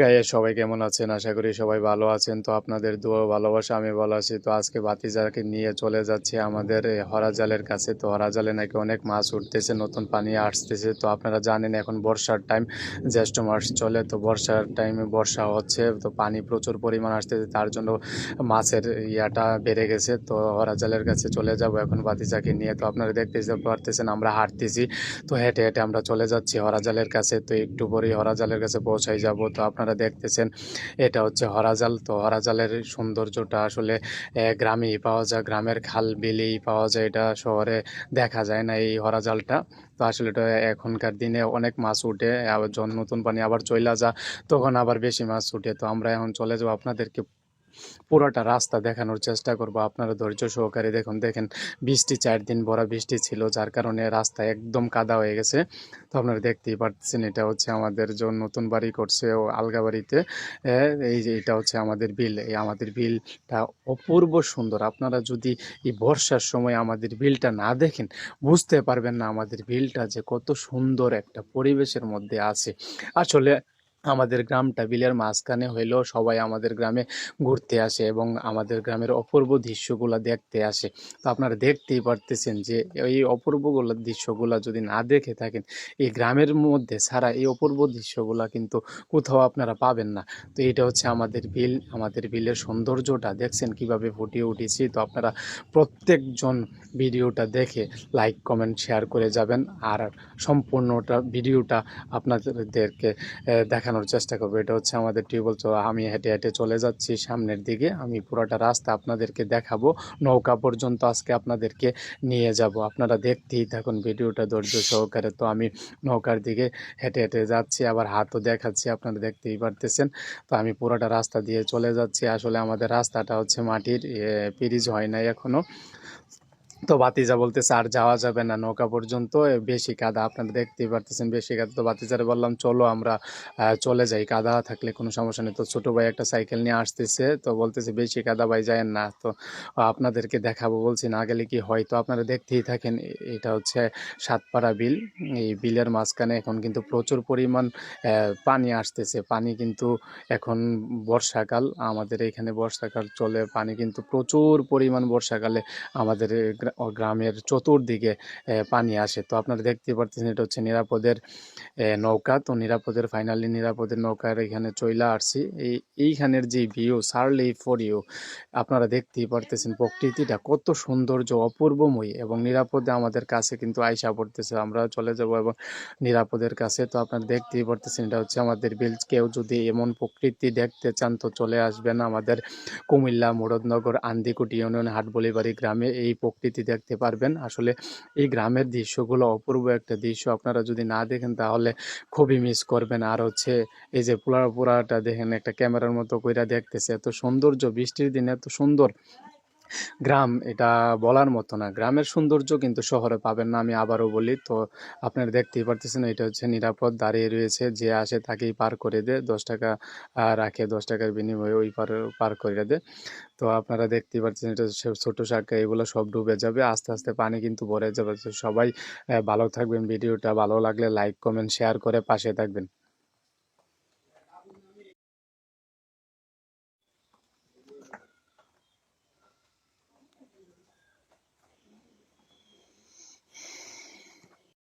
গায়ে সবাই কেমন আছেন? আশা করি সবাই ভালো আছেন। তো আপনাদের দোয়া ভালোবাসা, আমি ভালো আছি। তো আজকে বাতিজাকে নিয়ে চলে যাচ্ছি আমাদের হরাজালের কাছে। তো হরাজালে নাকি অনেক মাছ উঠতেছে, নতুন পানি আসতেছে। তো আপনারা জানেন, এখন বর্ষার টাইম জ্যৈষ্ঠ মাস চলে। তো বর্ষার টাইমে বর্ষা হচ্ছে, তো পানি প্রচুর পরিমাণ আসতেছে। তার জন্য মাছের ইয়াটা বেড়ে গেছে। তো হরাজালের কাছে চলে যাব এখন বাতিজাকে নিয়ে। তো আপনারা দেখতে পারতেছেন, আমরা হাঁটতেছি। তো হেঁটে হেঁটে আমরা চলে যাচ্ছি হরাজালের কাছে। তো একটু পরেই হরাজালের কাছে পৌঁছাই যাব। তো আপনারা দেখতেছেন, এটা হচ্ছে হরাজাল। তো হরাজালের সৌন্দর্যটা আসলে গ্রামেই পাওয়া যায়, গ্রামের খাল বিলেই পাওয়া যায়, এটা শহরে দেখা যায় না এই হরাজালটা। তো আসলে এটা এখনকার দিনে অনেক মাছ উঠে, আবার নতুন পানি আবার চইলা যা তখন আবার বেশি মাছ উঠে। তো আমরা এখন চলে যাব আপনাদেরকে পুরোটা রাস্তা দেখানোর চেষ্টা করব। আপনারা ধৈর্য সহকারে দেখুন, দেখেন, বৃষ্টি চার দিন ভরা বৃষ্টি ছিল, যার কারণে রাস্তা একদম কাদা হয়ে গেছে। তো আপনারা দেখতেই পাচ্ছেন এটা হচ্ছে আমাদের যে নতুন বাড়ি করছে ও আলগা বাড়িতে। এই যে এটা হচ্ছে আমাদের বিল, এই আমাদের বিলটা অপূর্ব সুন্দর। আপনারা যদি এই বর্ষার সময় আমাদের বিলটা না দেখেন, বুঝতে পারবেন না আমাদের বিলটা যে কত সুন্দর একটা পরিবেশের মধ্যে আছে। আসলে আমাদের গ্রামটা বিলের মাঝখানে হইলেও সবাই আমাদের গ্রামে ঘুরতে আসে এবং আমাদের গ্রামের অপূর্ব দৃশ্যগুলো দেখতে আসে। তো আপনারা দেখতেই পারতেছেন যে এই অপূর্বগুলো দৃশ্যগুলো যদি না দেখে থাকেন এই গ্রামের মধ্যে ছাড়া এই অপূর্ব দৃশ্যগুলো কিন্তু কোথাও আপনারা পাবেন না। তো এটা হচ্ছে আমাদের বিল আমাদের বিলের সৌন্দর্যটা। দেখছেন কীভাবে ফুটিয়ে উঠেছি? তো আপনারা প্রত্যেকজন ভিডিওটা দেখে লাইক কমেন্ট শেয়ার করে যাবেন। আর সম্পূর্ণটা ভিডিওটা আপনাদেরকে আহ, দেখানোর চেষ্টা করব। এটা হচ্ছে আমাদের টিউবওয়েল তো আমি হেঁটে হেঁটে চলে যাচ্ছি সামনের দিকে। আমি পুরোটা রাস্তা আপনাদেরকে দেখাবো। নৌকা পর্যন্ত আজকে আপনাদেরকে নিয়ে যাব। আপনারা দেখতেই থাকুন ভিডিওটা ধৈর্য সহকারে। তো আমি নৌকার দিকে হেঁটে হেঁটে যাচ্ছি, আবার হাতও দেখাচ্ছি, আপনারা দেখতেই পারতেছেন। তো আমি পুরোটা রাস্তা দিয়ে চলে যাচ্ছি। আসলে আমাদের রাস্তাটা হচ্ছে মাটির পিরিজ হয় নাই এখনও। তো বাতিজা বলতেছে, আর যাওয়া যাবে না, নৌকা পর্যন্ত বেশি কাদা। আপনারা দেখতেই পারতেছেন বেশি কাদা। তো বাতিজারে বললাম, চলো আমরা চলে যাই, কাদা থাকলে কোনো সমস্যা নেই। তো ছোটো ভাই একটা সাইকেল নিয়ে আসতেছে, তো বলতেছে, বেশি কাদা ভাই যায় না। তো আপনাদেরকে দেখাবো, বলছি, না গেলে কি হয়? তো আপনারা দেখতেই থাকেন এটা হচ্ছে সাতপাড়া বিল। এই বিলের মাঝখানে এখন কিন্তু প্রচুর পরিমাণ পানি আসতেছে। পানি কিন্তু এখন বর্ষাকাল, আমাদের এখানে বর্ষাকাল চলে, পানি কিন্তু প্রচুর পরিমাণ বর্ষাকালে আমাদের গ্রামের চতুর্দিকে পানি আসে। তো আপনারা দেখতে পাচ্ছেন এটা হচ্ছে নিরাপদের নৌকা। তো নিরাপদের ফাইনালি নিরাপদের নৌকার এখানে চইলা আসছি। এই, এইখানের যে ভিউ সারলি ফর ইউ আপনারা দেখতেই পারতেছেন প্রকৃতিটা কত সৌন্দর্য অপূর্বময়ী এবং নিরাপদে আমাদের কাছে কিন্তু আইসা পড়তেছে। আমরা চলে যাব এবং নিরাপদের কাছে। তো আপনারা দেখতেই পারতেছেন এটা হচ্ছে আমাদের বিল কেউ যদি এমন প্রকৃতি দেখতে চান তো চলে আসবেন আমাদের কুমিল্লা, মুরাদনগর, আন্দিকুটি ইউনিয়ন, হাটবলিবাড়ি গ্রামে। এই প্রকৃতি দেখতে পারবেন। আসলে এই গ্রামের দৃশ্যগুলো অপূর্ব একটা দৃশ্য। আপনারা যদি না দেখেন তাহলে খুবই মিস করবেন। আর হচ্ছে এই যে পুরা পুরাটা দেখেন, একটা ক্যামেরার মতো কইরা দেখতেছে। এত সৌন্দর্য, বৃষ্টির দিনে এত সুন্দর। গ্রাম এটা বলার মতো না। গ্রামের সৌন্দর্য কিন্তু শহরে পাবেন না, আমি আবারও বলি। তো আপনারা দেখতেই পারতেছেন, এটা হচ্ছে নিরাপদ, দাঁড়িয়ে রয়েছে, যে আসে তাকেই পার করে দেয় দশ টাকা রাখে, দশ টাকার বিনিময়ে ওই পার পার করে দেয় তো আপনারা দেখতেই পাচ্ছেন এটা ছোট শাখা এগুলো সব ডুবে যাবে, আস্তে আস্তে পানি কিন্তু ভরে যাবে। সবাই ভালো থাকবেন, ভিডিওটা ভালো লাগলে লাইক, কমেন্ট, শেয়ার করে পাশে থাকবেন।